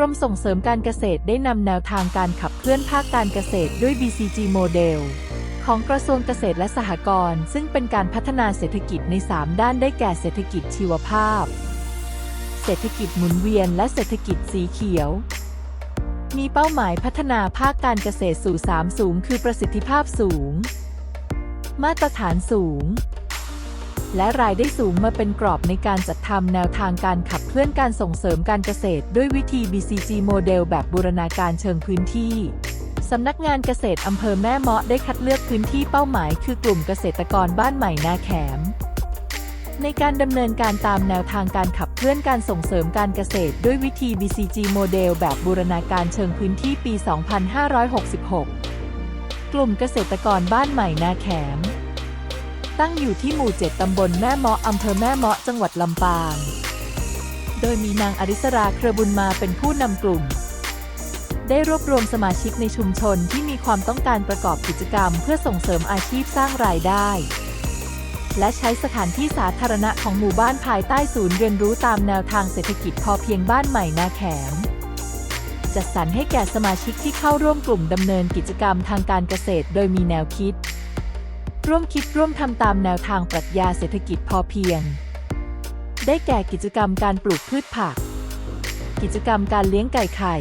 รมส่งเสริมการเกษตรได้นำแนวทางการขับเคลื่อนภาคการเกษตรด้วย BCG โมเดลของกระทรวงเกษตรและสหกรณ์ซึ่งเป็นการพัฒนาเศรษฐกิจใน 3 ด้านได้แก่เศรษฐกิจชีวภาพ เศรษฐกิจหมุนเวียน และเศรษฐกิจสีเขียว มีเป้าหมายพัฒนาภาคการเกษตรสู่ 3 สูง คือประสิทธิภาพสูง มาตรฐานสูง และรายได้สูงมาเป็นกรอบในการจัดทำแนวทางการขับเคลื่อนการส่งเสริมการเกษตร ด้วยวิธี BCG โมเดลแบบบูรณาการเชิงพื้นที่สำนักงานเกษตรอำเภอแม่เมาะได้คัดเลือกพื้นที่เป้าหมาย คือกลุ่มเกษตรกรบ้านใหม่นาแขม ในการดำเนินการตามแนวทางการขับเคลื่อนการส่งเสริมการเกษตร ด้วยวิธี BCG โมเดลแบบบูรณาการเชิงพื้นที่ปี 2566 กลุ่มเกษตรกรบ้านใหม่นาแขม ตั้งอยู่ที่หมู่ 7 ตำบลแม่เมาะอำเภอแม่เมาะจังหวัดลำปาง โดยมีนางอริสราเครือบุญมาเป็นผู้นำกลุ่ม ได้รวบรวมสมาชิกในชุมชนที่มีความต้องการประกอบกิจกรรม เพื่อส่งเสริมอาชีพสร้างรายได้ และใช้สถานที่สาธารณะของหมู่บ้านภายใต้ศูนย์เรียนรู้ตามแนวทางเศรษฐกิจพอเพียงบ้านใหม่นาแขมจัดสรรให้แก่สมาชิกที่เข้าร่วมกลุ่มดำเนินกิจกรรมทางการเกษตร โดยมีแนวคิด ร่วมคิดร่วมทำตามแนวทางปรัชญาเศรษฐกิจพอเพียง ได้แก่กิจกรรมการปลูกพืชผัก กิจกรรมการเลี้ยงไก่ไข่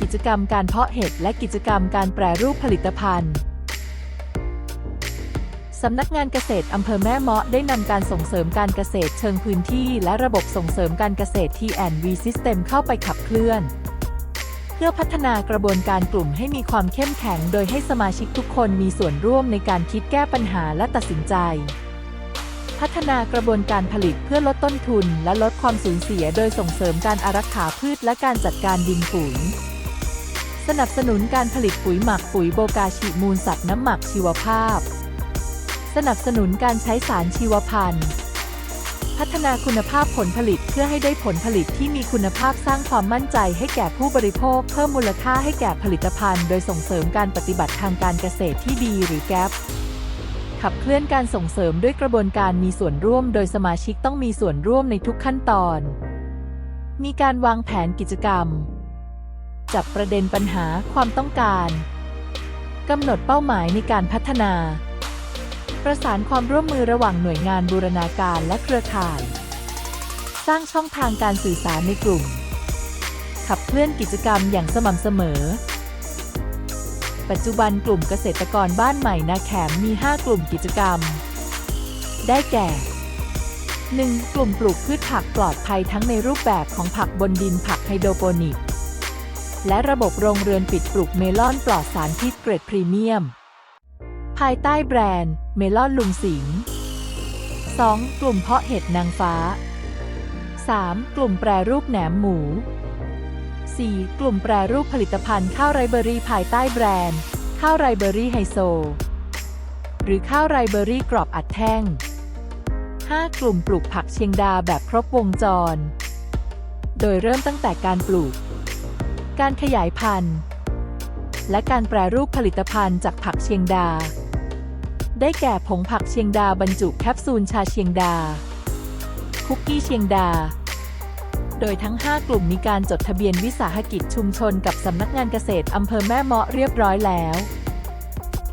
กิจกรรมการเพาะเห็ดและกิจกรรมการแปรรูปผลิตภัณฑ์สำนักงานเกษตรอำเภอแม่เมาะได้นำการส่งเสริมการเกษตรเชิงพื้นที่ และระบบส่งเสริมการเกษตร T&V System เข้าไปขับเคลื่อน พื่อพัฒนากระบวนการกลุ่มให้มีความเข้มแข็ง โดยให้สมาชิกทุกคนมีส่วนร่วมในการคิดแก้ปัญหาและตัดสินใจ พัฒนากระบวนการผลิตเพื่อลดต้นทุน และลดความสูญเสีย โดยส่งเสริมการอารักขาพืชและการจัดการดินปุ๋ยสนับสนุนการผลิตปุ๋ยหมักปุ๋ยโบกาชิมูลสัตว์น้ำหมักชีวภาพ สนับสนุนการใช้สารชีวพันธุ์ พัฒนาคุณภาพผลผลิตเพื่อให้ได้ผลผลิตที่มีคุณภาพสร้างความมั่นใจให้แก่ผู้บริโภค เพิ่มมูลค่าให้แก่ผลิตภัณฑ์ โดยส่งเสริมการปฏิบัติทางการเกษตรที่ดีหรือ GAP ขับเคลื่อนการส่งเสริมด้วยกระบวนการมีส่วนร่วม โดยสมาชิกต้องมีส่วนร่วมในทุกขั้นตอน มีการวางแผนกิจกรรม จับประเด็นปัญหาความต้องการกำหนดเป้าหมายในการพัฒนา ประสานความร่วมมือระหว่างหน่วยงานบูรณาการและเครือข่าย สร้างช่องทางการสื่อสารในกลุ่ม ขับเคลื่อนกิจกรรมอย่างสม่ำเสมอ ปัจจุบันกลุ่มเกษตรกรบ้านใหม่นาแขมมี 5 กลุ่มกิจกรรม ได้แก่ 1. กลุ่มปลูกพืชผักปลอดภัยทั้งในรูปแบบของผักบนดินผักไฮโดรโปนิก และระบบโรงเรือนปิดปลูกเมลอนปลอดสารพิษเกรดพรีเมียม ภายใต้แบรนด์ เมลอนลุงสิง 2. กลุ่มเพาะเห็ดนางฟ้า 3. กลุ่มแปรรูปแหนมหมู 4. กลุ่มแปรรูปผลิตภัณฑ์ข้าวไรเบอรี่ภายใต้แบรนด์ ข้าวไรเบอรี่ไฮโซ หรือข้าวไรเบอรี่กรอบอัดแท่ง 5. กลุ่มปลูกผักเชียงดาแบบครบวงจร โดยเริ่มตั้งแต่การปลูก การขยายพันธุ์ และการแปรรูปผลิตภัณฑ์จากผักเชียงดา ได้แก่ผงผักเชียงดาบรรจุแคปซูลชาเชียงดา คุกกี้เชียงดา โดยทั้ง 5 กลุ่มมีการจดทะเบียนวิสาหกิจชุมชนกับสำนักงานเกษตรอำเภอแม่เมาะเรียบร้อยแล้ว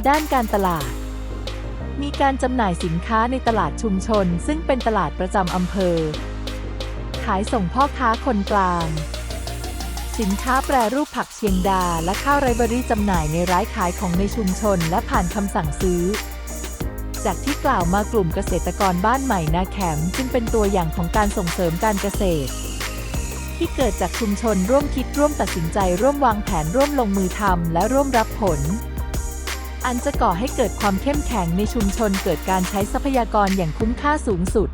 ด้านการตลาด มีการจำหน่ายสินค้าในตลาดชุมชน ซึ่งเป็นตลาดประจำอำเภอ ขายส่งพ่อค้าคนกลางสินค้าแปรรูปผักเชียงดา และข้าวไรเบอรี่จำหน่ายในร้านขายของในชุมชน และผ่านคำสั่งซื้อ จากที่กล่าวมากลุ่มเกษตรกรบ้านใหม่นาแขมจึงเป็นตัวอย่างของการส่งเสริมการเกษตร ที่เกิดจากชุมชนร่วมคิดร่วมตัดสินใจร่วมวางแผนร่วมลงมือทำและร่วมรับผล อันจะก่อให้เกิดความเข้มแข็งในชุมชนเกิดการใช้ทรัพยากรอย่างคุ้มค่าสูงสุด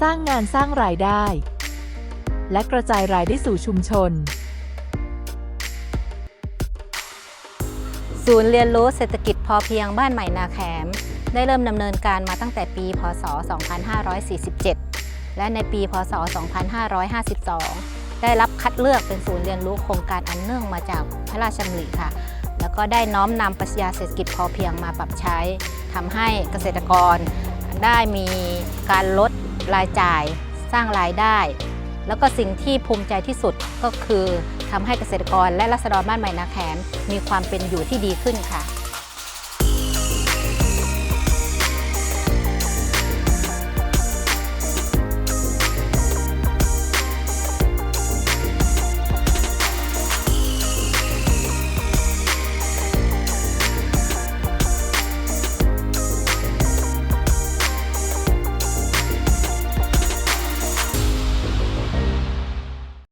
สร้างงานสร้างรายได้ และกระจายรายได้สู่ชุมชนศูนย์เรียนรู้เศรษฐกิจพอเพียงบ้านใหม่นาแขม ได้เริ่มดำเนินการมาตั้งแต่ปี พศ 2547 และในปี พศ 2552 ได้รับคัดเลือกเป็นศูนย์เรียนรู้โครงการอันเนื่องมาจากพระราชดำริค่ะ แล้วก็ได้น้อมนำปรัชญาเศรษฐกิจพอเพียงมาปรับใช้ทำให้เกษตรกรได้มีการลดรายจ่ายสร้างรายได้ แล้วก็สิ่งที่ภูมิใจที่สุดก็คือทำให้เกษตรกรและรัษฎรบ้านใหม่นาแขมมีความเป็นอยู่ที่ดีขึ้นค่ะ